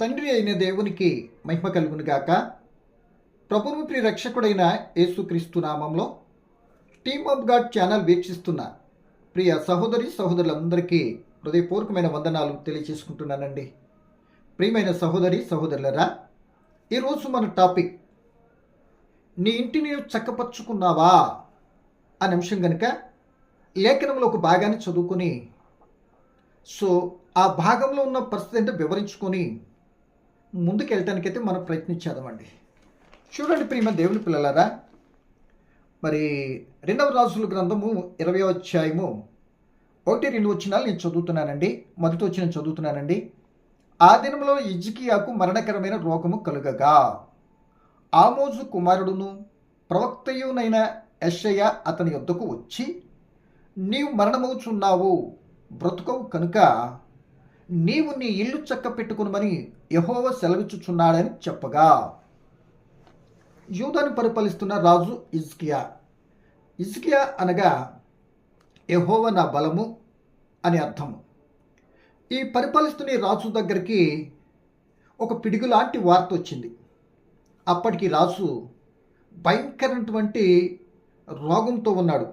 తండ్రి అయిన దేవునికి మహిమ కలుగునుగాక ప్రభువు ప్రియ రక్షకుడైన యేసుక్రీస్తు నామంలో టీమ్ ఆఫ్ గాడ్ ఛానల్ వీక్షిస్తున్న ప్రియ సహోదరి సహోదరులందరికీ హృదయపూర్వకమైన వందనాలు తెలియజేసుకుంటున్నానండి. ప్రియమైన సహోదరి సహోదరులరా ఈరోజు మన టాపిక్ నీ ఇంటిని చక్కపరుచుకున్నావా అనే అంశం కనుక లేఖనంలో ఒక భాగాన్ని చదువుకొని సో ఆ భాగంలో ఉన్న పరిస్థితి అంటే వివరించుకొని ముందుకు వెళ్ళటానికైతే మనం ప్రయత్నించేదామండి చూడండి ప్రియమ దేవుని పిల్లలారా మరి రెండవ రాజుల గ్రంథము ఇరవై అధ్యాయము ఒకటి రెండు వచ్చినాలు నేను చదువుతున్నానండి. మొదటి వచ్చిన చదువుతున్నానండి. ఆ దినంలో ఇజ్కియాకు మరణకరమైన రోగము కలుగగా. ఆమోజు కుమారుడును ప్రవక్తయునైన యశయ్య అతని యొద్దకు వచ్చి నీవు మరణమవుచున్నావు బ్రతుకవు కనుక నీవు నీ ఇల్లు చక్క పెట్టుకునమని యహోవ సెలవిచ్చుచున్నాడని చెప్పగా. యూదాను పరిపాలిస్తున్న రాజు ఇజ్కియా ఇజ్కియా అనగా యహోవ నా బలము అని అర్థం. ఈ పరిపాలిస్తున్న రాజు దగ్గరికి ఒక పిడుగు లాంటి వార్త వచ్చింది. అప్పటికి రాజు భయంకరమైనటువంటి రోగంతో ఉన్నాడు.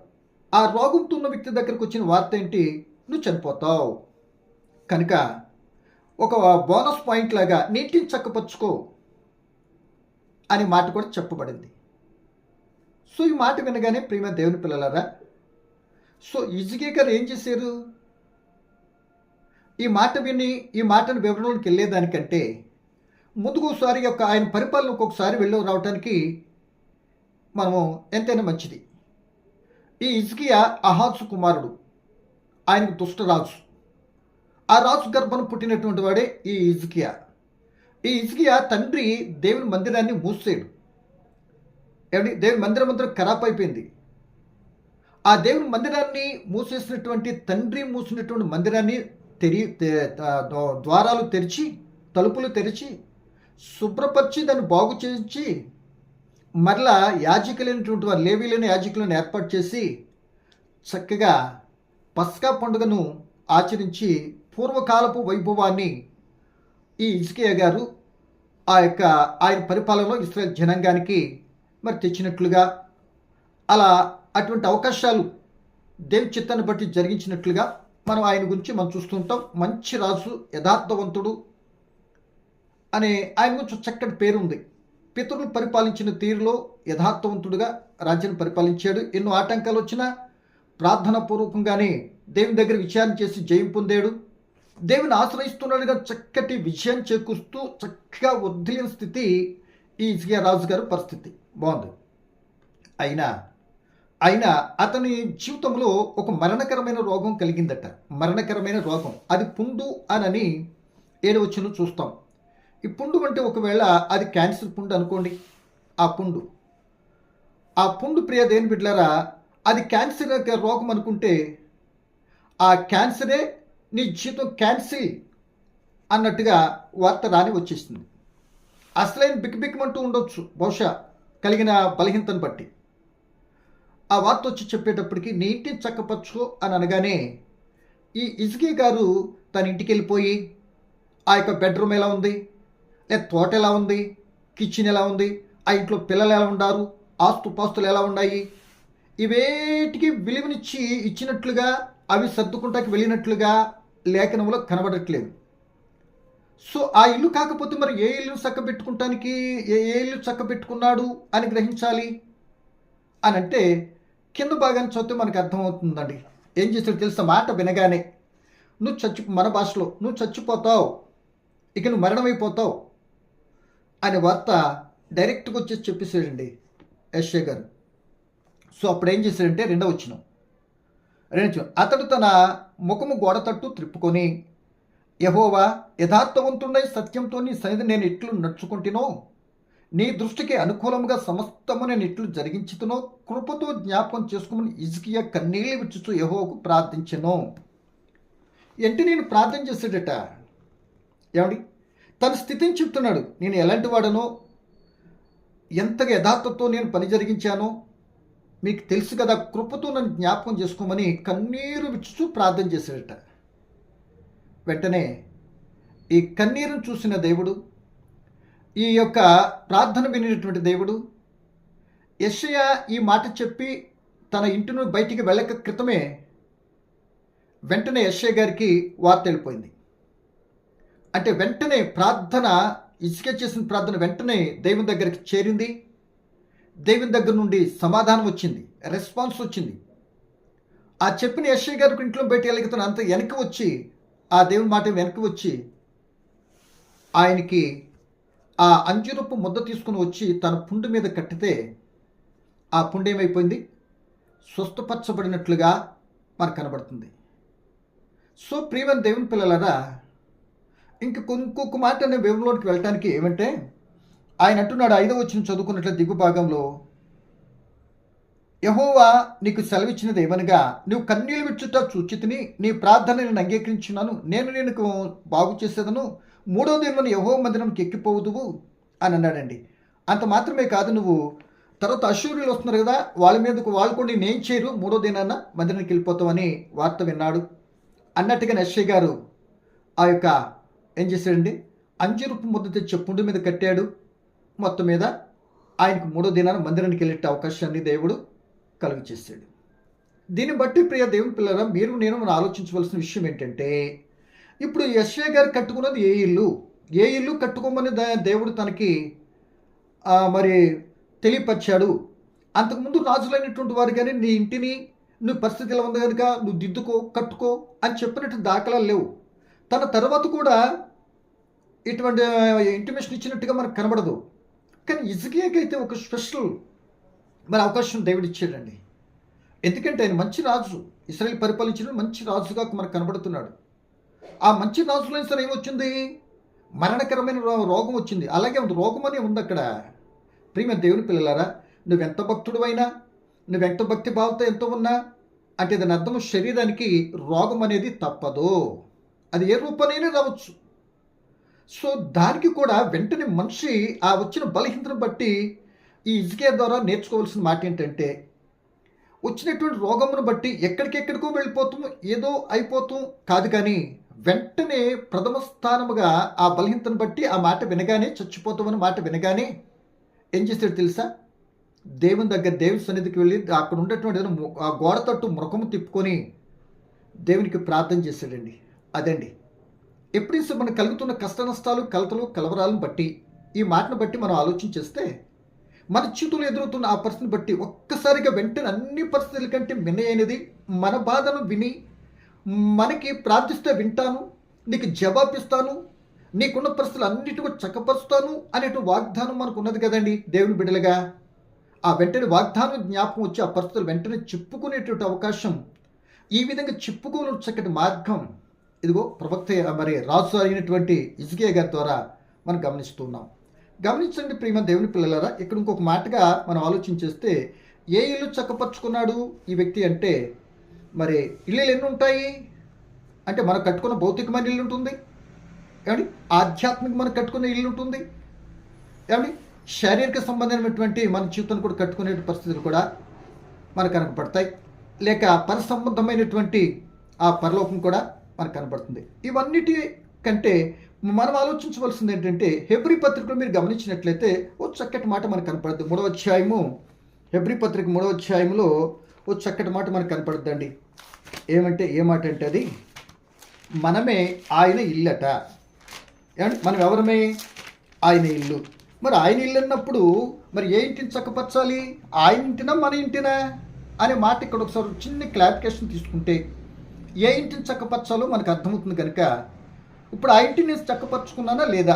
ఆ రోగంతో ఉన్న వ్యక్తి దగ్గరకు వచ్చిన వార్త ఏంటి? నువ్వు చనిపోతావు. కనుక ఒక బోనస్ పాయింట్ లాగా నీటిని చక్కపరుచుకో అనే మాట కూడా చెప్పబడింది. సో ఈ మాట వినగానే ప్రేమ దేవుని పిల్లలారా సో ఇజిగే గారు ఏం చేశారు? ఈ మాట విని ఈ మాటను వివరణలోకి వెళ్ళేదానికంటే ముందుకు ఒకసారి యొక్క ఆయన పరిపాలనకు ఒకసారి వెళ్ళి రావడానికి మనము ఎంతైనా మంచిది. ఈ ఇజ్కియా అహాజు కుమారుడు ఆయనకు దుష్టరాజు ఆ రాజు గర్భను పుట్టినటువంటి వాడే ఈ ఇజ్కియా ఈ ఇజ్కియా తండ్రి దేవుని మందిరాన్ని మూసేయడు ఏమండి? దేవుని మందిరం అంతా ఖరాబ్ అయిపోయింది. ఆ దేవుని మందిరాన్ని మూసేసినటువంటి తండ్రి మూసినటువంటి మందిరాన్ని తెరి ద్వారాలు తెరిచి తలుపులు తెరిచి శుభ్రపరిచి దాన్ని బాగు చేయించి మరలా యాజకులైనటువంటి వారు లేవీలైన యాజకులను ఏర్పాటు చేసి చక్కగా పస్కా పండుగను ఆచరించి పూర్వకాలపు వైభవాన్ని ఈ ఇజ్కియా గారు ఆ యొక్క ఆయన పరిపాలనలో ఇస్రాయల్ జనాంగానికి మరి తెచ్చినట్లుగా అలా అటువంటి అవకాశాలు దేవి చిత్తాన్ని బట్టి జరిగించినట్లుగా మనం ఆయన గురించి మనం చూస్తుంటాం. మంచి రాజు యథార్థవంతుడు అనే ఆయన గురించి చక్కటి పేరుంది పితరులు పరిపాలించిన తీరులో యథార్థవంతుడుగా రాజ్యాన్ని పరిపాలించాడు. ఎన్నో ఆటంకాలు వచ్చినా ప్రార్థన పూర్వకంగానే దేవుని దగ్గర విచారణ చేసి జయం పొందాడు. దేవుని ఆశ్రయిస్తున్నాడుగా చక్కటి విజయం చేకూరుస్తూ చక్కగా వదిలిన స్థితి ఈ రాజు గారి పరిస్థితి. బాగుంది. అయినా అయినా అతని జీవితంలో ఒక మరణకరమైన రోగం కలిగిందట. మరణకరమైన రోగం. అది పుండు అనని ఏడవచ్చును చూస్తాం. ఈ పుండు అంటే ఒకవేళ అది క్యాన్సర్ పుండు అనుకోండి. ఆ పుండు. ఆ పుండు ప్రియ దేని బిడ్లారా అది క్యాన్సర్ రోగం అనుకుంటే ఆ క్యాన్సరే నీ జీవితం క్యాన్సిల్ అన్నట్టుగా వార్త రాని వచ్చేస్తుంది అసలైన బిక్బిక్మంటూ ఉండొచ్చు బహుశా కలిగిన బలహీనతను బట్టి. ఆ వార్త వచ్చి చెప్పేటప్పటికి నీ ఇంటిని చక్కపరచుకో అని అనగానే ఈ ఇసుకే గారు తన ఇంటికి వెళ్ళిపోయి ఆ యొక్క బెడ్రూమ్ ఎలా ఉంది? లేదా తోట ఎలా ఉంది? కిచెన్ ఎలా ఉంది? ఆ ఇంట్లో పిల్లలు ఎలా ఉండారు ఆస్తుపాస్తులు ఎలా ఉన్నాయి? ఇవేటికి విలువనిచ్చి ఇచ్చినట్లుగా అవి సర్దుకుంటాకి వెళ్ళినట్లుగా లేఖనంలో కనబడట్లేదు. సో ఆ ఇల్లు కాకపోతే మరి ఏ ఇల్లు చక్క పెట్టుకుంటానికి ఏ ఏ ఇల్లు చక్క పెట్టుకున్నాడు అని గ్రహించాలి? అని అంటే కింద భాగాన్ని చదివితే మనకు అర్థమవుతుందండి. ఏం చేస్తాడు తెలుసా? మాట వినగానే నువ్వు చచ్చి మన భాషలో నువ్వు చచ్చిపోతావు. ఇక నువ్వు మరణమైపోతావు. అనే వార్త డైరెక్ట్గా వచ్చేసి చెప్పేసాడండి యశ్వ గారు. సో అప్పుడు ఏం చేశాడంటే రెండవ వచ్చినాం రెండు అతడు తన ముఖము గోడ తట్టు త్రిప్పుకొని యహోవా యథార్థవంతుండై సత్యంతో నీ సన్నిధి నేను ఇట్లు నడుచుకుంటునో నీ దృష్టికి అనుకూలముగా సమస్తము నేను ఇట్లు జరిగించుతునో కృపతో జ్ఞాపకం చేసుకుని ఇజ్కియా కన్నీళ్ళు విచ్చుతూ యహోకు ప్రార్థించను. ఏంటి నేను ప్రార్థన చేసాడట ఏమండి? తన స్థితిని చెప్తున్నాడు. నేను ఎలాంటి వాడనో? ఎంతగా యథార్థతో నేను పని జరిగించానో? మీకు తెలుసు కదా కృపతో నన్ను జ్ఞాపకం చేసుకోమని కన్నీరు విచ్చుచూ ప్రార్థన చేశాడట. వెంటనే ఈ కన్నీరును చూసిన దేవుడు ఈ యొక్క ప్రార్థన వినినటువంటి దేవుడు యశయ ఈ మాట చెప్పి తన ఇంటి నుండి బయటికి వెళ్ళక క్రితమే వెంటనే యశయ్య గారికి వార్త వెళ్ళిపోయింది. అంటే వెంటనే ప్రార్థన ఇసుక చేసిన ప్రార్థన వెంటనే దేవుని దగ్గరికి చేరింది. దేవుని దగ్గర నుండి సమాధానం వచ్చింది రెస్పాన్స్ వచ్చింది. ఆ చెప్పిన యశ్వ గారికి ఇంట్లో పెట్టగలిగితే అంత వెనక్కి వచ్చి ఆ దేవుని మాట వెనక్కి వచ్చి ఆయనకి ఆ అంజురపు ముద్ద తీసుకుని వచ్చి తన పుండు మీద కట్టితే ఆ పుండు ఏమైపోయింది? స్వస్థపరచబడినట్లుగా మనకు కనబడుతుంది. సో ప్రియమైన దేవుని పిల్లలరా ఇంక ఇంకొక మాట అనే వివరంలోకి వెళ్ళటానికి ఏమంటే ఆయన అంటున్నాడు ఐదో వచ్చిన చదువుకున్నట్లు దిగు భాగంలో యహోవా నీకు సెలవిచ్చినది ఏమనగా నువ్వు కన్నీళ్ళు విచ్చుట చూచితిని నీ ప్రార్థన నేను అంగీకరించున్నాను నేను నేను బాగు చేసేదను మూడో దినమున యహో మందిరంకి ఎక్కిపోవుదువు అని అన్నాడండి. అంత మాత్రమే కాదు నువ్వు తర్వాత అశూర్యులు వస్తున్నారు కదా వాళ్ళ మీదకు వాళ్ళు కూడా నేను చేయరు మూడో దినాన మందిరానికి వెళ్ళిపోతామని వార్త విన్నాడు. అన్నట్టుగా నశ్రీ గారు ఆ యొక్క ఏం చేశాడండి? అంజురుపు ముద్ద తెచ్చి పుండు మీద కట్టాడు. మొత్తం మీద ఆయనకు మూడో దినాన మందిరానికి వెళ్ళే అవకాశాన్ని దేవుడు కలుగు చేశాడు దీన్ని బట్టి ప్రియ దేవుని పిల్లల మీరు నేను మనం ఆలోచించవలసిన విషయం ఏంటంటే ఇప్పుడు యశ్వే గారు కట్టుకున్నది ఏ ఇల్లు? ఏ ఇల్లు కట్టుకోమని దేవుడు తనకి మరి తెలియపరిచాడు? అంతకుముందు రాజులైనటువంటి వారు కానీ నీ ఇంటిని నువ్వు పరిస్థితి ఎలా ఉంది కనుక నువ్వు దిద్దుకో కట్టుకో అని చెప్పినట్టు దాఖలాలు లేవు. తన తర్వాత కూడా ఇటువంటి ఇంటిమేషన్ ఇచ్చినట్టుగా మనకు కనబడదు. కానీ ఇజకియాకైతే ఒక స్పెషల్ మరి అవకాశం దేవుడు ఇచ్చాడండి ఎందుకంటే ఆయన మంచి రాజు. ఇస్రాయల్ పరిపాలించిన మంచి రాజుగా మనకు కనబడుతున్నాడు. ఆ మంచి రాజులో సరే ఏమొచ్చింది? మరణకరమైన రోగం వచ్చింది. అలాగే రోగం అనే ఉంది అక్కడ ప్రియమ దేవుని పిల్లలారా నువ్వెంత భక్తుడు అయినా నువ్వెంత భక్తి భావంతో ఎంత ఉన్నా అంటే దాని అర్థం శరీరానికి రోగం అనేది తప్పదు. అది ఏ రూపంలోనే రావచ్చు. సో దానికి కూడా వెంటనే మనిషి ఆ వచ్చిన బలహీనతను బట్టి ఈ ఇసుకే ద్వారా నేర్చుకోవాల్సిన మాట ఏంటంటే వచ్చినటువంటి రోగమును బట్టి ఎక్కడికెక్కడికో వెళ్ళిపోతాం ఏదో అయిపోతాం కాదు కానీ వెంటనే ప్రథమ స్థానముగా ఆ బలహీనతను బట్టి ఆ మాట వినగానే చచ్చిపోతామని మాట వినగానే ఏం చేస్తాడు తెలుసా? దేవుని దగ్గర దేవుని సన్నిధికి వెళ్ళి అక్కడ ఉండేటువంటి ఆ గోడ తట్టు ముఖము తిప్పుకొని దేవునికి ప్రార్థన చేశాడండి అదండి. ఎప్పుడైతే మనకు కలుగుతున్న కష్ట నష్టాలు కలతలు కలవరాలను బట్టి ఈ మాటను బట్టి మనం ఆలోచన చేస్తే మన చేతులు ఎదురవుతున్న ఆ పరిస్థితిని బట్టి ఒక్కసారిగా వెంటనే అన్ని పరిస్థితుల కంటే వినయైనది మన బాధను విని మనకి ప్రార్థిస్తే వింటాను నీకు జవాబిస్తాను నీకున్న పరిస్థితులు అన్నిటికీ చక్కపరుస్తాను అనేటువంటి వాగ్దానం మనకు ఉన్నది కదండి దేవుని బిడ్డలుగా. ఆ వెంటనే వాగ్దానం జ్ఞాపకం వచ్చి ఆ పరిస్థితులు వెంటనే చెప్పుకునేటువంటి అవకాశం ఈ విధంగా చెప్పుకోని చక్కటి మార్గం ఇదిగో ప్రవక్త మరి రాజు అయినటువంటి ఇజ్గే గారి ద్వారా మనం గమనిస్తున్నాం. గమనించండి ప్రియమ దేవుని పిల్లలారా ఇక్కడ ఇంకొక మాటగా మనం ఆలోచించేస్తే ఏ ఇల్లు చక్కపరుచుకున్నాడు ఈ వ్యక్తి అంటే మరి ఇల్లులు ఎన్ని ఉంటాయి? అంటే మనం కట్టుకున్న భౌతికమైన ఇల్లు ఉంటుంది. ఏమండి? ఆధ్యాత్మిక మనం కట్టుకున్న ఇల్లు ఉంటుంది. ఏమండి? శారీరక సంబంధమైనటువంటి మన జీవితాన్ని కూడా కట్టుకునే పరిస్థితులు కూడా మనకు కనపడతాయి. లేక పరిసంబంధమైనటువంటి ఆ పరలోకం కూడా మనకు కనపడుతుంది ఇవన్నిటి కంటే మనం ఆలోచించవలసింది ఏంటంటే హెబ్రి పత్రికలో మీరు గమనించినట్లయితే ఓ చక్కటి మాట మనకు కనపడుతుంది మూడవ అధ్యాయము హెబ్రి పత్రిక మూడవ అధ్యాయంలో ఓ చక్కటి మాట మనకు కనపడుతుందండి ఏమంటే ఏ మాట అంటే అది? మనమే ఆయన ఇల్లట. మనం ఎవరమే? ఆయన ఇల్లు. మరి ఆయన ఇల్లు అన్నప్పుడు మరి ఏ ఇంటిని చక్కపరచాలి? ఆయన ఇంటినా మన ఇంటినా? అనే మాట ఇక్కడ ఒకసారి చిన్న క్లారిఫికేషన్ తీసుకుంటే ఏ ఇంటిని చక్కపరచాలో మనకు అర్థమవుతుంది కనుక ఇప్పుడు ఆ ఇంటిని నేను చక్కపరుచుకున్నానా లేదా?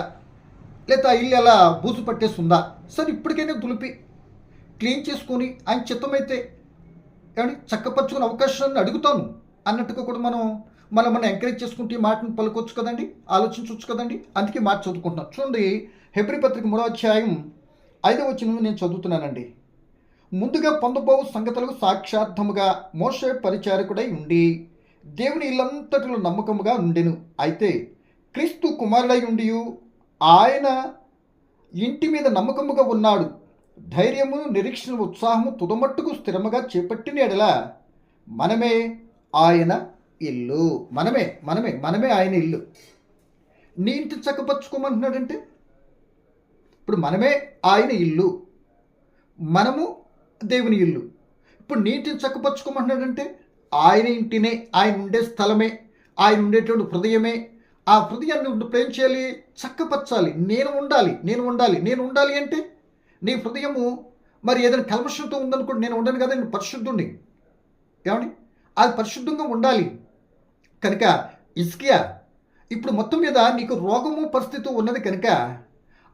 లేదా ఆ ఇల్లు ఎలా బూజు పట్టేస్తుందా? సరే ఇప్పటికైనా దులిపి క్లీన్ చేసుకొని ఆయన చిత్తమైతే ఏమండి చక్కపరుచుకునే అవకాశాన్ని అడుగుతాను అన్నట్టుగా కూడా మనం మనం మనం ఎంకరేజ్ చేసుకుంటే మాటను పలుకోవచ్చు కదండి ఆలోచించవచ్చు కదండి అందుకే మాట చదువుకుంటున్నాం చూడండి హెబ్రి పత్రిక మూడో అధ్యాయం ఐదవ వచ్చిన నేను చదువుతున్నానండి. ముందుగా పొందబోవు సంగతులకు సాక్షార్థముగా మోసే పరిచారకుడై ఉండి దేవుని ఇల్లంతటిలో నమ్మకముగా ఉండెను. అయితే క్రీస్తు కుమారుడై ఉండి ఆయన ఇంటి మీద నమ్మకముగా ఉన్నాడు. ధైర్యము నిరీక్షణ ఉత్సాహము తుదమట్టుకు స్థిరముగా చేపట్టిన ఎడల మనమే ఆయన ఇల్లు. మనమే మనమే మనమే ఆయన ఇల్లు. నీ ఇంటి చక్కపరుచుకోమంటున్నాడంటే ఇప్పుడు మనమే ఆయన ఇల్లు. మనము దేవుని ఇల్లు. ఇప్పుడు నీటిని చక్కపరుచుకోమంటున్నాడంటే ఆయన ఇంటినే ఆయన ఉండే స్థలమే ఆయన ఉండేటువంటి హృదయమే. ఆ హృదయాన్ని ఇప్పుడు ఏం చేయాలి చక్కపరచాలి. నేను ఉండాలి నేను ఉండాలి నేను ఉండాలి అంటే నీ హృదయము మరి ఏదైనా కల్మషంతో ఉందనుకోండి నేను ఉండను కదా నేను పరిశుద్ధుణ్ణి. ఏమండి? అది పరిశుద్ధంగా ఉండాలి. కనుక ఇస్కియా ఇప్పుడు మొత్తం మీద నీకు రోగము పరిస్థితి ఉన్నది కనుక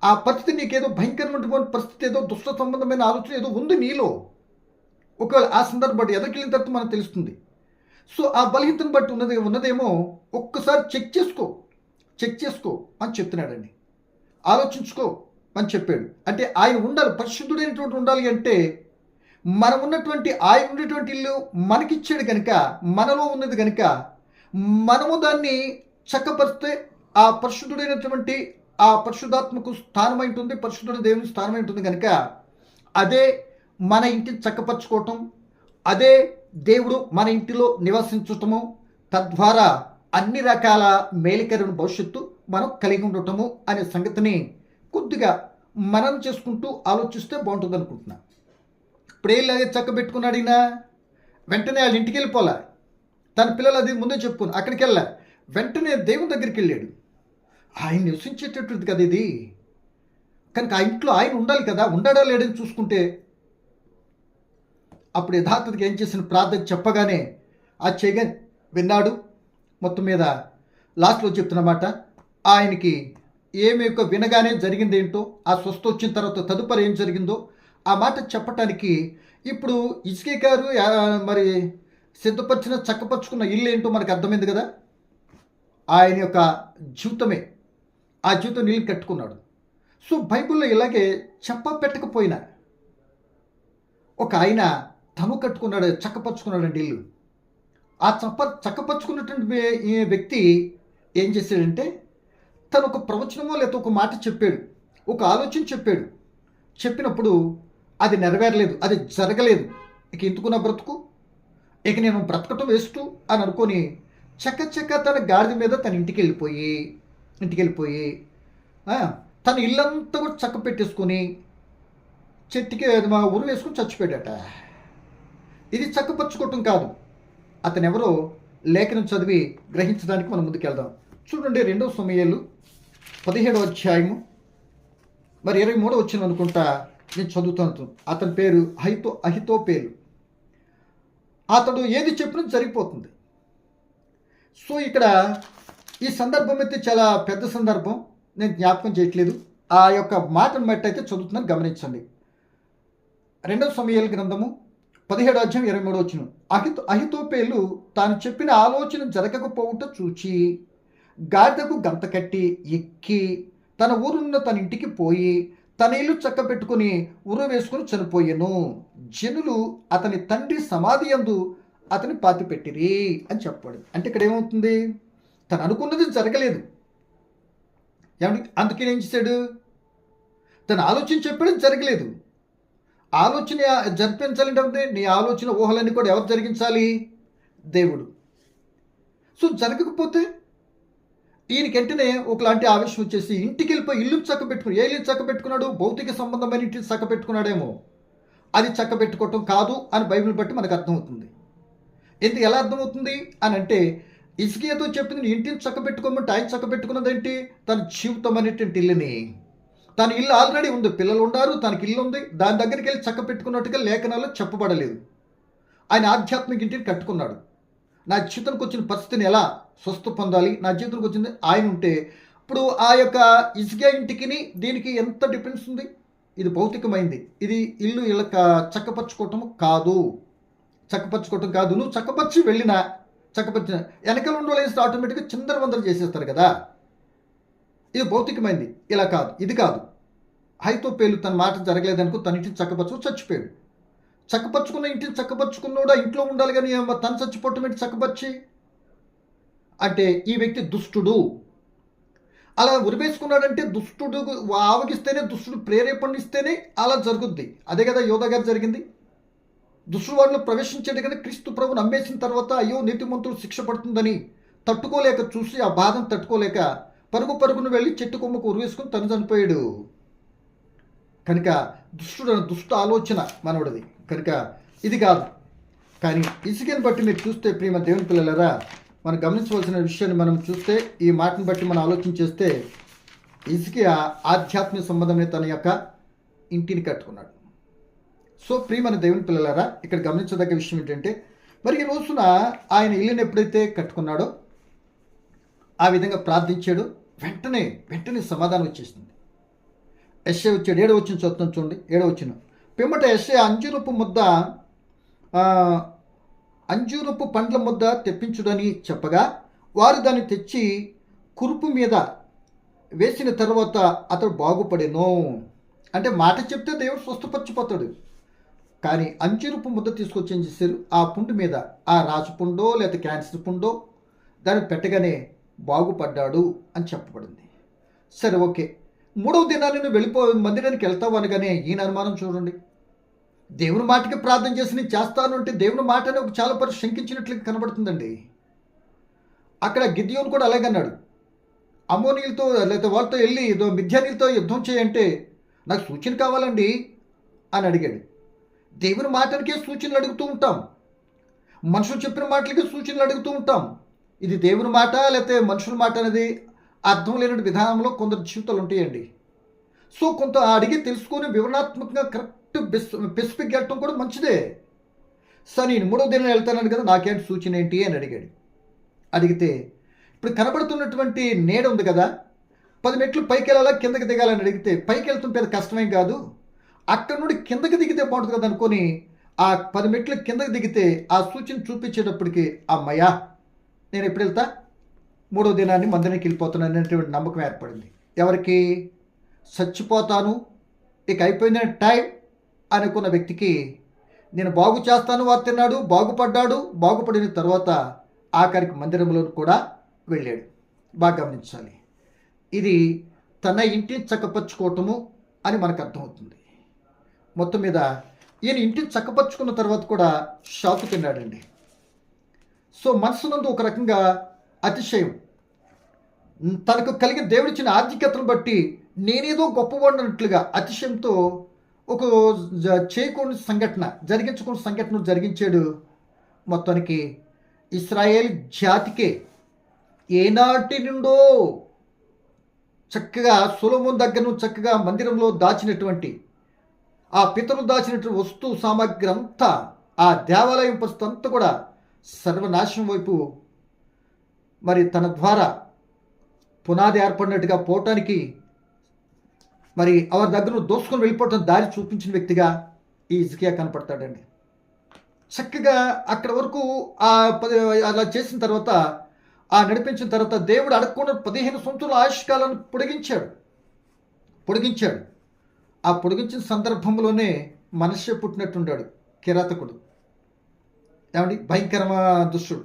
ఆ పరిస్థితి నీకేదో భయంకరమైనటువంటి పరిస్థితి ఏదో దుష్ట సంబంధమైన ఆలోచన ఏదో ఉంది నీలో. ఒకవేళ ఆ సందర్భం బట్టి ఎదరికెళ్ళిన తర్వాత మనకు తెలుస్తుంది. సో ఆ బలహీనతను బట్టి ఉన్నది ఉన్నదేమో ఒక్కసారి చెక్ చేసుకో. చెక్ చేసుకో అని చెప్తున్నాడండి. ఆలోచించుకో అని చెప్పాడు. అంటే ఆయన ఉండాలి పరిశుద్ధుడైనటువంటి ఉండాలి అంటే మనం ఉన్నటువంటి ఆయన ఉన్నటువంటి ఇల్లు మనకిచ్చాడు కనుక మనలో ఉన్నది కనుక మనము దాన్ని చక్కపరిస్తే ఆ పరిశుద్ధుడైనటువంటి ఆ పరిశుద్ధాత్మకు స్థానమై ఉంటుంది పరిశుద్ధుడు దేవుని స్థానమై ఉంటుంది కనుక అదే మన ఇంటిని చక్కపరచుకోవటం అదే దేవుడు మన ఇంటిలో నివసించటము తద్వారా అన్ని రకాల మేలికరణ భవిష్యత్తు మనం కలిగి ఉండటము అనే సంగతిని కొద్దిగా మనం చేసుకుంటూ ఆలోచిస్తే బాగుంటుంది అనుకుంటున్నా. ఇప్పుడు ఏం లేదు చక్క పెట్టుకున్నాడు ఈయన వెంటనే వాళ్ళ ఇంటికి వెళ్ళిపోలే. తన పిల్లలు అది ముందే చెప్పుకుని అక్కడికి వెళ్ళా వెంటనే దేవుని దగ్గరికి వెళ్ళాడు. ఆయన నివసించేటటువంటిది కదా ఇది. కనుక ఆ ఇంట్లో ఆయన ఉండాలి కదా ఉండడా లేడని చూసుకుంటే అప్పుడు యథార్థతకి ఏం చేసిన ప్రార్థన చెప్పగానే ఆ చేయగా విన్నాడు? మొత్తం మీద లాస్ట్లో చెప్తున్నమాట ఆయనకి ఏమి యొక్క వినగానే జరిగింది ఏంటో ఆ స్వస్థ వచ్చిన తర్వాత తదుపరి ఏం జరిగిందో ఆ మాట చెప్పటానికి ఇప్పుడు ఇసుకే గారు మరి సిద్ధపరిచిన చక్కపరుచుకున్న ఇల్లు ఏంటో మనకు అర్థమైంది కదా? ఆయన యొక్క జీవితమే. ఆ జీవితం నీళ్ళు కట్టుకున్నాడు. సో బైబిల్లో ఇలాగే చెప్ప పెట్టకపోయినా ఒక ఆయన తను కట్టుకున్నాడు చక్కపరుచుకున్నాడండి ఇల్లు. ఆ చప్ప చక్కపరుచుకున్నటువంటి వ్యక్తి ఏం చేశాడంటే తను ఒక ప్రవచనమో లేకపోతే ఒక మాట చెప్పాడు ఒక ఆలోచన చెప్పాడు. చెప్పినప్పుడు అది నెరవేరలేదు అది జరగలేదు. ఇక ఎందుకున్న బ్రతుకు? ఇక నేను బ్రతకటం వేస్ట్ అని అనుకొని చక్క చక్క తన గాడిద మీద తన ఇంటికి వెళ్ళిపోయి ఇంటికి వెళ్ళిపోయి తన ఇల్లంతా కూడా చక్క పెట్టేసుకొని చెట్టుకి మా ఊరు వేసుకుని చచ్చిపోయాడట. ఇది చక్కపరుచుకోవటం కాదు. అతనెవరో ఎవరో లేఖనం చదివి గ్రహించడానికి మనం ముందుకెళ్దాం. చూడండి రెండవ సమయాలు పదిహేడవ అధ్యాయము. మరి ఇరవై మూడో వచ్చింది అనుకుంటా నేను చదువుతాను. అతని పేరు హైతో అహితో పేరు అతడు ఏది చెప్పినా జరిగిపోతుంది సో ఇక్కడ ఈ సందర్భం అయితే చాలా పెద్ద సందర్భం. నేను జ్ఞాపకం చేయట్లేదు. ఆ యొక్క మాటను బట్టి అయితే చదువుతున్నాను. గమనించండి. రెండవ సమయాల గ్రంథము పదిహేడు అధ్యాయం ఇరవై మూడు వచ్చిన అహితో అహితోపేలు తాను చెప్పిన ఆలోచన జరగకపోవుట చూచి గాడిదకు గంత కట్టి ఎక్కి తన ఊరున్న తన ఇంటికి పోయి తన ఇల్లు చక్క పెట్టుకుని ఉరు వేసుకుని చనిపోయాను. జనులు అతని తండ్రి సమాధి యందు అతని పాతి పెట్టిరి అని చెప్పాడు. అంటే ఇక్కడ ఏమవుతుంది? తను అనుకున్నది జరగలేదు. ఏమంటే అందుకే ఏం చేశాడు? తను ఆలోచన చెప్పడం జరగలేదు. ఆలోచన జరిపించాలంటే నీ ఆలోచన ఊహలన్నీ కూడా ఎవరు జరిగించాలి? దేవుడు. సో జరగకపోతే ఈయనకెంటనే ఒకలాంటి ఆవేశం వచ్చేసి ఇంటికి వెళ్ళిపోయి ఇల్లు చక్క పెట్టుకుని ఏ ఇల్లు చక్క పెట్టుకున్నాడు? భౌతిక సంబంధమైన ఇంటిని చక్క పెట్టుకున్నాడేమో. అది చక్క పెట్టుకోవటం కాదు అని బైబిల్ బట్టి మనకు అర్థమవుతుంది. ఎందుకు ఎలా అర్థమవుతుంది? అని అంటే ఇసుకతో చెప్పింది ఇంటిని చక్క పెట్టుకోమంటే ఆయన చక్క పెట్టుకున్నదేంటి? తన జీవితం అనేటువంటి ఇల్లుని తన ఇల్లు ఆల్రెడీ ఉంది పిల్లలు ఉన్నారు తనకి ఇల్లు ఉంది దాని దగ్గరికి వెళ్ళి చక్క పెట్టుకున్నట్టుగా లేఖనాల్లో చెప్పబడలేదు. ఆయన ఆధ్యాత్మిక ఇంటిని కట్టుకున్నాడు. నా జీవితంకి వచ్చిన పరిస్థితిని ఎలా స్వస్థ పొందాలి? నా జీవితంకి వచ్చింది ఆయన ఉంటే ఇప్పుడు ఆ యొక్క ఇసుక ఇంటికి దీనికి ఎంత డిఫరెన్స్ ఉంది? ఇది భౌతికమైంది. ఇది ఇల్లు ఇలా చక్కపరచుకోవటం కాదు. చక్కపరచుకోవటం కాదు. నువ్వు చక్కపరిచి వెళ్ళినా చక్కపరిచిన వెనకలు ఉండలేసి ఆటోమేటిక్గా చిందరవందలు చేసేస్తారు కదా. ఇది భౌతికమైంది. ఇలా కాదు ఇది కాదు. హైతో పేలు తన మాట జరగలేదనుకో తన ఇంటిని చక్కపరచు చచ్చిపోయాడు. చక్కపరుచుకున్న ఇంటిని చక్కపరుచుకున్నోడా ఇంట్లో ఉండాలి కానీ ఏమో తను చచ్చిపోవటం ఏంటి చక్కపరిచి? అంటే ఈ వ్యక్తి దుష్టుడు. అలా ఉరివేసుకున్నాడంటే దుష్టుడు ఆవగిస్తేనే దుష్టుడు ప్రేరేపణిస్తేనే అలా జరుగుద్ది. అదే కదా యోధ గారు జరిగింది. దుష్టుడు వారిలో ప్రవేశించాడు కానీ క్రీస్తు ప్రభు నమ్మేసిన తర్వాత అయ్యో నీతిమంతుడు శిక్ష పడుతుందని తట్టుకోలేక చూసి ఆ బాధను తట్టుకోలేక పరుగు పరుగును వెళ్ళి చెట్టు కొమ్మకు ఉరివేసుకుని తను చనిపోయాడు. కనుక దుష్టుడు దుష్ట ఆలోచన మనవడిది. కనుక ఇది కాదు. కానీ ఇసుకని బట్టి మీరు చూస్తే ప్రియమ దేవుని పిల్లలరా మనం గమనించవలసిన విషయాన్ని మనం చూస్తే ఈ మాటను బట్టి మనం ఆలోచన చేస్తే ఇసుక ఆధ్యాత్మిక సంబంధమే తన యొక్క ఇంటిని కట్టుకున్నాడు. సో ప్రియమైన దేవుని పిల్లలారా ఇక్కడ గమనించదగ్గ విషయం ఏంటంటే మరి ఈ రోజున ఆయన ఇల్లుని ఎప్పుడైతే కట్టుకున్నాడో ఆ విధంగా ప్రార్థించాడు. వెంటనే వెంటనే సమాధానం వచ్చేసింది. ఎస్ఏ వచ్చాడు. ఏడో వచ్చిన చూద్దాం చూడండి. ఏడో వచ్చిన. పిమ్మట ఎస్ఏ అంజురపు ముద్ద ఆ, అంజూరపు పండ్ల ముద్ద తెప్పించుడని చెప్పగా వారు దాన్ని తెచ్చి కురుపు మీద వేసిన తర్వాత అతడు బాగుపడేను. అంటే మాట చెప్తే దేవుడు స్వస్థపరిచిపోతాడు. కానీ అంజూరపు ముద్ద తీసుకొచ్చి ఏం చేశారు? ఆ పుండు మీద. ఆ రాసు పుండో లేదా క్యాన్సర్ పుండో దాన్ని పెట్టగానే బాగుపడ్డాడు అని చెప్పబడింది. సరే ఓకే. మూడవ దినాన్ని నువ్వు వెళ్ళిపో మందిరానికి వెళ్తావు అనగానే ఈయన అనుమానం చూడండి. దేవుని మాటకి ప్రార్థన చేసి నేను చేస్తాను అంటే దేవుని మాటని ఒక చాలా పరి శంకించినట్లు కనబడుతుందండి. అక్కడ గిద్యోన్ కూడా అలాగే అన్నాడు. అమ్మోనీలతో లేకపోతే వాళ్ళతో వెళ్ళి ఏదో మిథ్యానీలతో యుద్ధం చేయంటే నాకు సూచన కావాలండి అని అడిగాడు. దేవుని మాటలకే సూచనలు అడుగుతూ ఉంటాం. మనుషులు చెప్పిన మాటలకి సూచనలు అడుగుతూ ఉంటాం. ఇది దేవుని మాట లేకపోతే మనుషుల మాట అనేది అర్థం లేని విధానంలో కొందరు జీవితాలు ఉంటాయండి. సో కొంత అడిగి తెలుసుకొని వివరణాత్మకంగా కరెక్ట్ స్పెసిఫిక్ వెళ్ళటం కూడా మంచిదే. సరే నేను మూడో దినం వెళ్తానని కదా నాకేంటి సూచన ఏంటి అని అడిగాడు. అడిగితే ఇప్పుడు కనబడుతున్నటువంటి నీడ ఉంది కదా పది మెట్లు పైకి వెళ్ళాలా కిందకి దిగాలని అడిగితే పైకి వెళ్తాం పెద్ద కష్టమేం కాదు. అక్కడ నుండి కిందకి దిగితే బాగుంటుంది కదా అనుకొని ఆ పది మెట్లు కిందకి దిగితే ఆ సూచన చూపించేటప్పటికి అమ్మయ్యా! నేను ఎప్పుడు వెళ్తా? మూడో దినాన్ని మందిరానికి వెళ్ళిపోతున్నాను అనేటువంటి నమ్మకం ఏర్పడింది. ఎవరికి? చచ్చిపోతాను. ఇక అయిపోయిన టైం అనుకున్న వ్యక్తికి నేను బాగు చేస్తాను వారు తిన్నాడు బాగుపడ్డాడు బాగుపడిన తర్వాత ఆఖరికి మందిరంలో కూడా వెళ్ళాడు. బాగా గమనించాలి. ఇది తన ఇంటిని చక్కపరుచుకోవటము అని మనకు అర్థమవుతుంది. మొత్తం మీద ఈయన ఇంటిని చక్కపరుచుకున్న తర్వాత కూడా షాపు తిన్నాడండి. సో మనసునందు ఒక రకంగా అతిశయం. తనకు కలిగిన దేవుడిచ్చిన ఆధిక్యతను బట్టి నేనేదో గొప్పవాడినట్లుగా అతిశయంతో ఒక జ- చేయకూడని సంఘటన జరిగించకూడని సంఘటన జరిగించాడు. మొత్తానికి ఇస్రాయేల్ జాతికే ఏనాటి నుండో చక్కగా సులభం దగ్గర చక్కగా మందిరంలో దాచినటువంటి ఆ పితరులు దాచినటువంటి వస్తు సామాగ్రి అంతా ఆ దేవాలయం పరిస్థితి అంతా కూడా సర్వనాశనం వైపు మరి తన ద్వారా పునాది ఏర్పడినట్టుగా పోవటానికి మరి ఎవరి దగ్గర దోసుకొని వెళ్ళిపోవటం దారి చూపించిన వ్యక్తిగా ఈ ఇజ్కియా కనపడతాడండి. చక్కగా అక్కడ వరకు ఆ పది అలా చేసిన తర్వాత ఆ నడిపించిన తర్వాత దేవుడు అడగకుండా పదిహేను సంవత్సరాల ఆయుష్కాలను పొడిగించాడు. పొడిగించాడు. ఆ పొడిగించిన సందర్భంలోనే మనిషి పుట్టినట్టుండాడు కిరాతకుడు. ఏమండి? భయంకరమైన దుష్టుడు.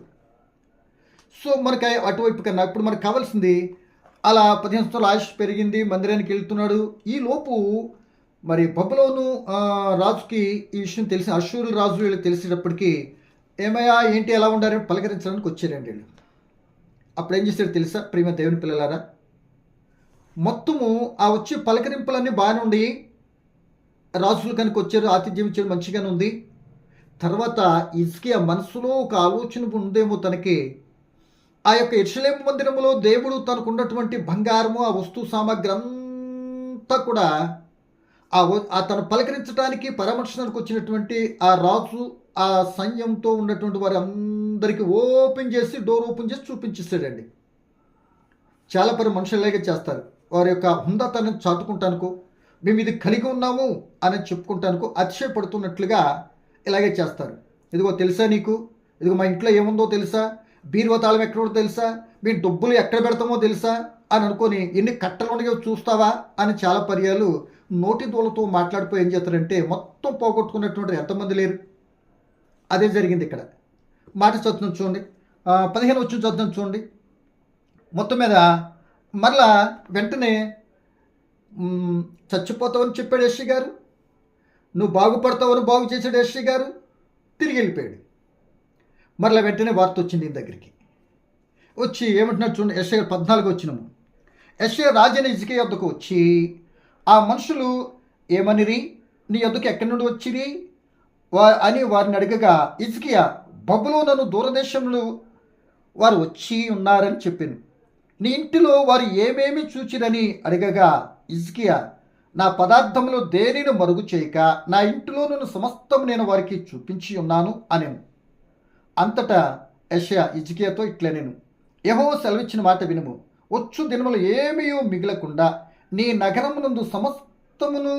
సో మనకి అటువైపు కన్నా ఇప్పుడు మనకు కావాల్సింది అలా పదిహేను సంవత్సరాలు ఆయుష్ పెరిగింది మందిరానికి వెళ్తున్నాడు. ఈ లోపు మరి బబులోను రాజుకి ఈ విషయం తెలిసి అశ్వరుల రాజు వీళ్ళు తెలిసేటప్పటికీ ఏమయ్యా ఏంటి ఎలా ఉండారని పలకరించడానికి వచ్చారండి వీళ్ళు. అప్పుడు ఏం చేశాడు తెలుసా ప్రేమ దేవుని పిల్లలారా? మొత్తము ఆ వచ్చే పలకరింపులన్నీ బాగానే ఉండి రాజులు కనుక వచ్చారు ఆతిథ్యం ఇచ్చారు మంచిగానే ఉంది. తర్వాత ఇస్కియా మనసులో ఒక ఆలోచన ఉందేమో తనకి. ఆ యొక్క ఎర్షలేం మందిరములో దేవుడు తనకు ఉన్నటువంటి బంగారము ఆ వస్తు సామాగ్రి అంతా కూడా ఆ తను పలకరించడానికి పరామర్శనానికి వచ్చినటువంటి ఆ రాజు ఆ సైన్యంతో ఉన్నటువంటి వారి అందరికీ ఓపెన్ చేసి డోర్ ఓపెన్ చేసి చూపించేసాడండి చాలా పరి మనుషులాగే చేస్తారు. వారి యొక్క హుందాతనం చాటుకుంటానుకో మేము ఇది కలిగి ఉన్నాము అని చెప్పుకుంటానుకో అతిశయపడుతున్నట్లుగా ఇలాగే చేస్తారు. ఇదిగో తెలుసా నీకు? ఇదిగో మా ఇంట్లో ఏముందో తెలుసా? బీరువా తాళం ఎక్కడ ఉందో తెలుసా? మీ డబ్బులు ఎక్కడ పెడతామో తెలుసా? అని అనుకొని ఎన్ని కట్టలు ఉన్నాయో చూస్తావా? అని చాలా పర్యాలు నోటి దూలతో మాట్లాడిపోయి ఏం చేస్తారంటే మొత్తం పోగొట్టుకున్నటువంటి ఎంతమంది లేరు. అదే జరిగింది ఇక్కడ. మాట చదువుతున్నాం చూడండి. పదిహేను వచ్చిన చదువుతున్నాం చూడండి. మొత్తం మీద మరలా వెంటనే చచ్చిపోతామని చెప్పాడు యశ్వి గారు. నువ్వు బాగుపడతావని బాగు చేశాడు యశ్వి గారు తిరిగి వెళ్ళిపోయాడు. మరలా వెంటనే వార్త వచ్చింది ఈయన దగ్గరికి. వచ్చి ఏమంటున్నాడు చూడండి ఎస్ఐ గారు పద్నాలుగు వచ్చినాము. ఎస్ఐ రాజని ఇసుక యొద్దకు వచ్చి ఆ మనుషులు ఏమనిరి? నీ యొద్దకు ఎక్కడి నుండి వచ్చిరి? వా అని వారిని అడగగా ఇజ్కియా బబులో నన్ను దూరదేశంలో వారు వచ్చి ఉన్నారని చెప్పింది నీ ఇంటిలో వారు ఏమేమి చూచిరని అడగగా ఇజ్కియా నా పదార్థములు దేనిని మరుగు చేయక నా ఇంటిలో సమస్తం నేను వారికి చూపించి ఉన్నాను అనెను. అంతటా యషయా ఇజ్కియాతో ఇట్లా నేను ఎహో సెలవిచ్చిన మాట వినుము. వచ్చు దినములు ఏమీయో మిగలకుండా నీ నగరమునందు సమస్తమును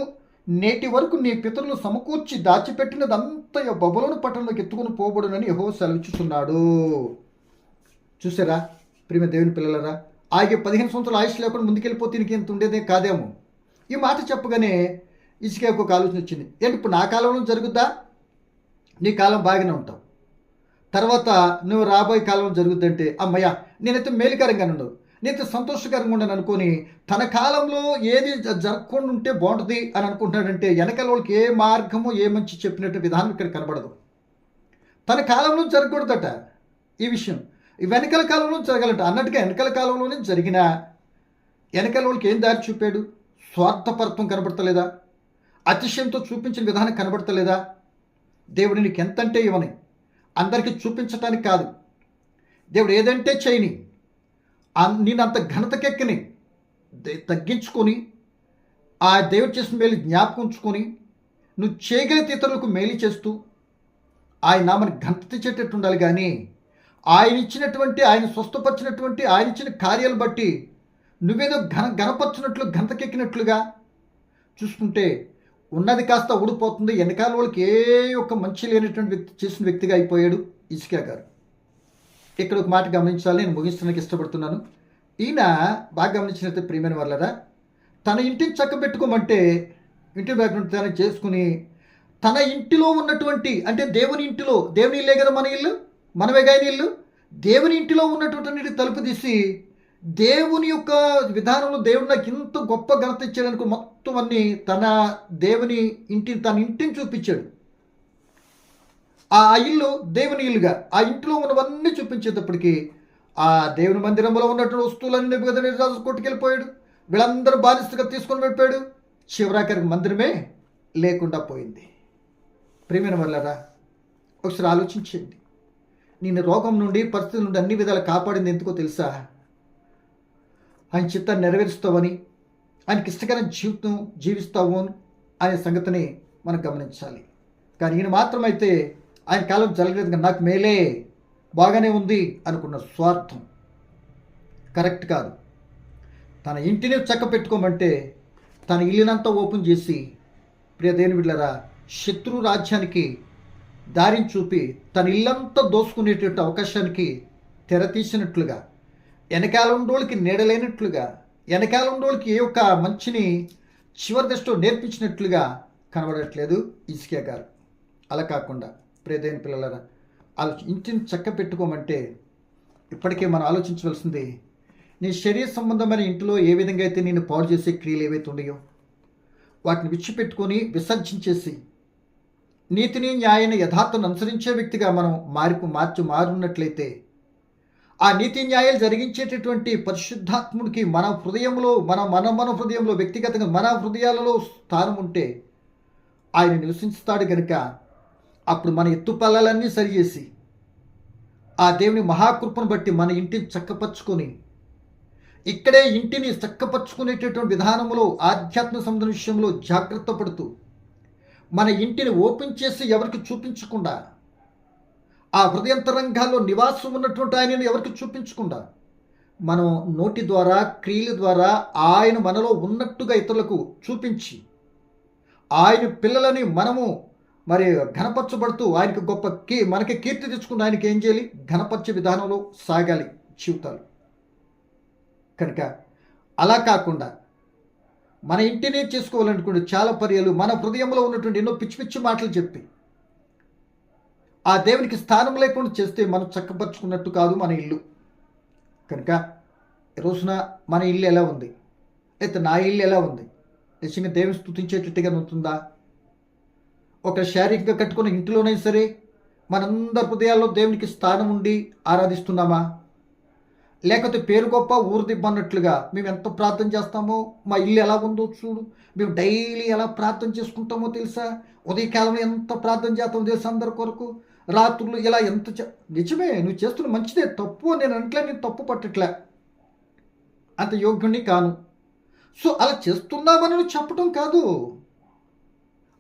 నేటి వరకు నీ పితరులు సమకూర్చి దాచిపెట్టినదంతా బబులోను పట్టణంలోకి ఎత్తుకుని పోబడునని యహో సెలవిచ్చుతున్నాడు చూసారా? ప్రియమ దేవుని పిల్లలరా ఆగే పదిహేను సంవత్సరాలు ఆయుష్ లేకుండా ముందుకెళ్ళిపోతే నీకు ఇంత ఉండేదే కాదేమో? ఈ మాట చెప్పగానే ఇసుకేకు ఒక ఆలోచన వచ్చింది. ఏంటి ఇప్పుడు నా కాలంలో జరుగుద్దా? నీ కాలం బాగానే ఉంటావు. తర్వాత నువ్వు రాబోయే కాలం జరుగుద్దంటే అమ్మయ్యా నేనైతే మేలుకరంగా ఉండదు నేనైతే సంతోషకరంగా ఉండను అనుకొని తన కాలంలో ఏది జరగకుండా ఉంటే బాగుంటుంది అని అనుకుంటున్నాడంటే వెనకాల వాళ్ళకి ఏ మార్గము ఏ మంచి చెప్పినట్టు విధానం ఇక్కడ కనబడదు. తన కాలంలో జరగకూడదట ఈ విషయం. ఈ వెనకల కాలంలో జరగాలంట. అన్నట్టుగా వెనకల కాలంలోనే జరిగిన వెనకాల వాళ్ళకి ఏం దారి చూపాడు? స్వార్థపరత్వం కనబడతలేదా? అతిశయంతో చూపించిన విధానం కనబడతలేదా? దేవుడు నీకు ఎంతంటే ఇవ్వని అందరికీ చూపించటానికి కాదు. దేవుడు ఏదంటే చేయని అన్- నేను అంత ఘనతకెక్కని తగ్గించుకొని ఆ దేవుడు చేసిన మేలు జ్ఞాపకం ఉంచుకొని నువ్వు చేయగలిగితే ఇతరులకు మేలు చేస్తూ ఆయన నామని ఘనత తెచ్చేటట్టు ఉండాలి కానీ ఆయన ఇచ్చినటువంటి ఆయన స్వస్థపరిచినటువంటి ఆయన ఇచ్చిన కార్యాలు బట్టి నువ్వేదో ఘన ఘనపరిచినట్లు గంతకెక్కినట్లుగా చూసుకుంటే ఉన్నది కాస్త ఊడిపోతుంది. వెనకాల వాళ్ళకి ఏ ఒక్క మంచి లేనటువంటి వ్యక్తి చేసిన వ్యక్తిగా అయిపోయాడు ఇసుకా గారు. ఇక్కడ ఒక మాట గమనించాలి నేను ముగించడానికి ఇష్టపడుతున్నాను. ఈయన బాగా గమనించినట్టు ప్రియమైన వాళ్ళదా తన ఇంటిని చక్కబెట్టుకోమంటే ఇంటి బ్యాక్గ్రౌండ్ తన చేసుకుని తన ఇంటిలో ఉన్నటువంటి అంటే దేవుని ఇంటిలో దేవుని ఇల్లే కదా మన ఇల్లు? మనమే గాయని ఇల్లు? దేవుని ఇంటిలో ఉన్నటువంటి తలుపు తీసి దేవుని యొక్క విధానంలో దేవుడు నాకు ఇంత గొప్ప ఘనత ఇచ్చాడనుకో మొత్తం అన్ని తన దేవుని ఇంటిని తన ఇంటిని చూపించాడు. ఆ ఇల్లు దేవుని ఇల్లుగా ఆ ఇంట్లో ఉన్నవన్నీ చూపించేటప్పటికి ఆ దేవుని మందిరంలో ఉన్నటువంటి వస్తువులన్నీ రాజు కొట్టుకెళ్ళిపోయాడు వీళ్ళందరూ బాధిస్తుగా తీసుకొని వెళ్ళిపోయాడు. శివరాకరికి మందిరమే లేకుండా పోయింది. ప్రేమైన వల్లరా ఒకసారి ఆలోచించండి. నేను రోగం నుండి పరిస్థితుల నుండి అన్ని విధాలు కాపాడింది ఎందుకో తెలుసా? ఆయన చిత్తాన్ని నెరవేరుస్తావని ఆయనకి ఇష్టకరమైన జీవితం జీవిస్తావు అనే సంగతిని మనం గమనించాలి. కానీ ఈయన మాత్రమైతే ఆయన కాలం జరగలేదు కానీ నాకు మేలే బాగానే ఉంది అనుకున్న స్వార్థం. కరెక్ట్ కాదు. తన ఇంటిని చక్క పెట్టుకోమంటే తన ఇల్లునంతా ఓపెన్ చేసి ప్రియ దేని బిడ్డలారా శత్రు రాజ్యానికి దారిని చూపి తన ఇల్లంతా దోసుకునేటువంటి అవకాశానికి తెర తీసినట్లుగా వెనకాల ఉండోళ్ళకి నీడలేనట్లుగా వెనకాల ఉండోళ్ళకి ఏ ఒక్క మంచిని చివరి దశలో నేర్పించినట్లుగా కనబడట్లేదు ఇసుకే గారు. అలా కాకుండా ప్రేదైన పిల్లలరా ఆలోచి ఇంటిని చక్క పెట్టుకోమంటే ఇప్పటికే మనం ఆలోచించవలసింది నీ శరీర సంబంధమైన ఇంటిలో ఏ విధంగా అయితే నేను పాడు చేసే క్రియలు ఏవైతే ఉన్నాయో వాటిని విచ్చిపెట్టుకొని విసర్జించేసి నీతిని న్యాయాన్ని యథార్థను అనుసరించే వ్యక్తిగా మనం మారిపు మార్చి మారున్నట్లయితే ఆ నీతి న్యాయాలు జరిగించేటటువంటి పరిశుద్ధాత్ముడికి మన హృదయంలో మన మన మన హృదయంలో వ్యక్తిగతంగా మన హృదయాలలో స్థానం ఉంటే ఆయన నివసిస్తాడు గనుక అప్పుడు మన ఎత్తుపల్లలన్నీ సరిచేసి ఆ దేవుని మహాకృపను బట్టి మన ఇంటిని చక్కపరుచుకొని ఇక్కడే ఇంటిని చక్కపరుచుకునేటటువంటి విధానంలో ఆధ్యాత్మిక సంబంధ విషయంలో జాగ్రత్త పడుతూ మన ఇంటిని ఓపెన్ చేసి ఎవరికి చూపించకుండా ఆ హృదయంతరంగాల్లో నివాసం ఉన్నటువంటి ఆయనను ఎవరికి చూపించకుండా? మనం నోటి ద్వారా క్రియల ద్వారా ఆయన మనలో ఉన్నట్టుగా ఇతరులకు చూపించి ఆయన పిల్లలని మనము మరి ఘనపరచబడుతూ ఆయనకి గొప్ప కీ మనకి కీర్తి తెచ్చుకుని ఆయనకి ఏం చేయాలి? ఘనపరిచే విధానంలో సాగాలి జీవితాలు. కనుక అలా కాకుండా మన ఇంటినే చేసుకోవాలనుకుంటే చాలా పర్యాలు మన హృదయంలో ఉన్నటువంటి ఎన్నో పిచ్చి పిచ్చి మాటలు చెప్పి ఆ దేవునికి స్థానం లేకుండా చేస్తే మనం చక్కపరుచుకున్నట్టు కాదు మన ఇల్లు. కనుక రోజున మన ఇల్లు ఎలా ఉంది? అయితే నా ఇల్లు ఎలా ఉంది? నిజంగా దేవుని స్థుతించేటట్టుగా ఉంటుందా? ఒక శారీరకంగా కట్టుకున్న ఇంటిలోనే సరే మనందరి హృదయాల్లో దేవునికి స్థానం ఉండి ఆరాధిస్తున్నామా? లేకపోతే పేరు గొప్ప ఊరు దిబ్బన్నట్లుగా మేము ఎంత ప్రార్థన చేస్తామో మా ఇల్లు ఎలా ఉందో చూడు. మేము డైలీ ఎలా ప్రార్థన చేసుకుంటామో తెలుసా? ఉదయకాలంలో ఎంత ప్రార్థన చేస్తామో తెలుసా అందరి కొరకు? రాత్రులు ఇలా ఎంత నిజమే నువ్వు చేస్తున్న మంచిదే తప్పు నేను అంటలే నేను తప్పు పట్టట్లే. అంత యోగ్యుణ్ణి కాను. సో అలా చేస్తున్నామని నువ్వు చెప్పడం కాదు.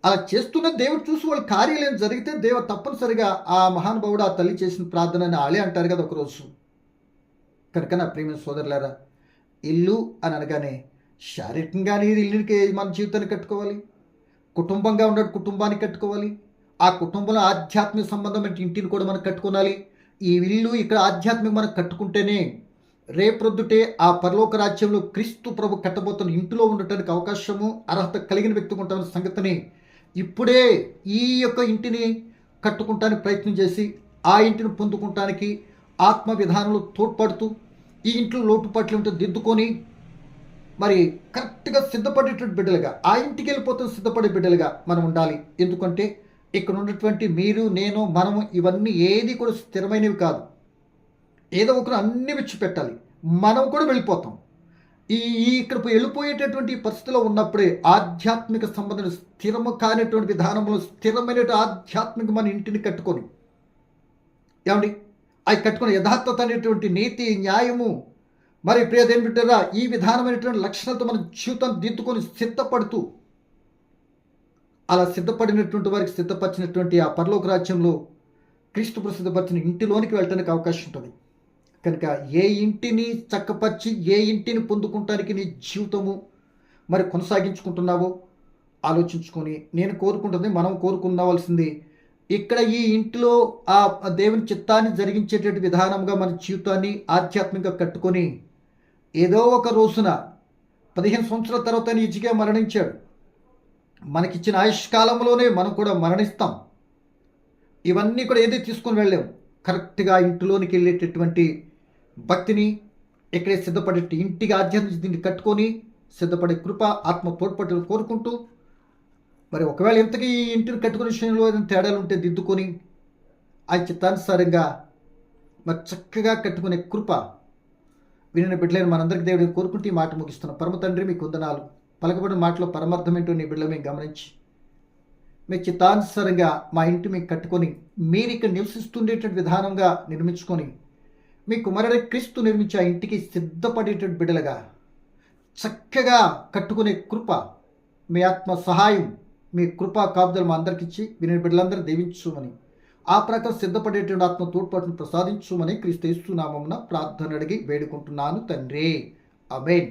అలా చేస్తున్న దేవుడు చూసి వాళ్ళ కార్యాలయం జరిగితే దేవుడు తప్పనిసరిగా ఆ మహానుభావుడు ఆ తల్లి చేసిన ప్రార్థన అని ఆలే అంటారు కదా ఒకరోజు. కనుక నా ప్రేమ సోదరులారా ఇల్లు అని అనగానే శారీరకంగా ఇల్లుకి మన జీవితాన్ని కట్టుకోవాలి. కుటుంబంగా ఉన్న కుటుంబాన్ని కట్టుకోవాలి. ఆ కుటుంబంలో ఆధ్యాత్మిక సంబంధమైన ఇంటిని కూడా మనం కట్టుకోవాలి ఈ ఇల్లు ఇక్కడ ఆధ్యాత్మిక మనం కట్టుకుంటేనే రేపొద్దుటే ఆ పరలోక రాజ్యంలో క్రీస్తు ప్రభు కట్టబోతున్న ఇంటిలో ఉండటానికి అవకాశము అర్హత కలిగిన వ్యక్తికి ఉంటామన్న సంగతిని ఇప్పుడే ఈ యొక్క ఇంటిని కట్టుకుంటానికి ప్రయత్నం చేసి ఆ ఇంటిని పొందుకుంటానికి ఆత్మ విధానంలో తోడ్పడుతూ ఈ ఇంట్లో లోటుపాట్లు ఉంటే దిద్దుకొని మరి కరెక్ట్గా సిద్ధపడేటువంటి బిడ్డలుగా ఆ ఇంటికి వెళ్ళిపోతున్న సిద్ధపడే బిడ్డలుగా మనం ఉండాలి. ఎందుకంటే ఇక్కడ ఉన్నటువంటి మీరు నేను మనము ఇవన్నీ ఏది కూడా స్థిరమైనవి కాదు. ఏదో ఒకరు అన్ని విడిచిపెట్టాలి. మనం కూడా వెళ్ళిపోతాం. ఈ ఇక్కడ వెళ్ళిపోయేటటువంటి పరిస్థితిలో ఉన్నప్పుడే ఆధ్యాత్మిక సంబంధం స్థిరము కానిటువంటి విధానంలో స్థిరమైన ఆధ్యాత్మిక మన ఇంటిని కట్టుకొని ఏమండి? అవి కట్టుకుని యథార్థత అనేటువంటి నీతి న్యాయము. మరి ప్రియదేమిటారా ఈ విధానమైనటువంటి లక్షణాలతో మన జీవితాన్ని దిద్దుకొని సిద్ధపడుతూ అలా సిద్ధపడినటువంటి వారికి సిద్ధపరిచినటువంటి ఆ పరలోక రాజ్యంలో క్రీస్తు ప్రసిద్ధపరిచిన ఇంటిలోనికి వెళ్ళడానికి అవకాశం ఉంటుంది. కనుక ఏ ఇంటిని చక్కపరిచి ఏ ఇంటిని పొందుకుంటానికి నీ జీవితము మరి కొనసాగించుకుంటున్నావో ఆలోచించుకొని నేను కోరుకుంటుంది మనం కోరుకున్నవలసింది ఇక్కడ ఈ ఇంటిలో ఆ దేవుని చిత్తాన్ని జరిగించేటటువంటి విధానంగా మన జీవితాన్ని ఆధ్యాత్మికంగా కట్టుకొని ఏదో ఒక రోజున పదిహేను సంవత్సరాల తర్వాత ఈజీగా మరణించాడు. మనకిచ్చిన ఆయుష్కాలంలోనే మనం కూడా మరణిస్తాం. ఇవన్నీ కూడా ఏది తీసుకొని వెళ్ళాం కరెక్ట్గా ఇంటిలోనికి వెళ్ళేటటువంటి భక్తిని ఇక్కడే సిద్ధపడే ఇంటికి ఆధ్యాత్మిక దీన్ని కట్టుకొని సిద్ధపడే కృప ఆత్మ తోడ్పట్టు కోరుకుంటూ మరి ఒకవేళ ఇంతకీ ఈ ఇంటిని కట్టుకునే విషయంలో ఏదైనా తేడాలు ఉంటే దిద్దుకొని ఆ చిత్తానుసారంగా మరి చక్కగా కట్టుకునే కృప వినిన బిడ్డలైన మనందరికీ దేవుడిని కోరుకుంటూ ఈ మాట ముగిస్తున్నాం. పరమ తండ్రి మీ వందనాలు పలకబడిన మాటలో పరమార్థం ఏంటో నీ బిడ్డలో మేము గమనించి మీ చిత్తానుసారంగా మా ఇంటి మీకు కట్టుకొని మీరు ఇక్కడ నివసిస్తుండేటువంటి విధానంగా నిర్మించుకొని మీ కుమారుడి క్రీస్తు నిర్మించే ఆ ఇంటికి సిద్ధపడేటువంటి బిడ్డలుగా చక్కగా కట్టుకునే కృప మీ ఆత్మ సహాయం మీ కృపా కాపుదలు మా అందరికి ఇచ్చి విని బిడ్డలందరూ దీవించుమని ఆ ప్రకారం సిద్ధపడేటువంటి ఆత్మ తోడ్పాటును ప్రసాదించుమని క్రీస్తు నామమున ప్రార్థన అడిగి వేడుకుంటున్నాను తండ్రి. అమేన్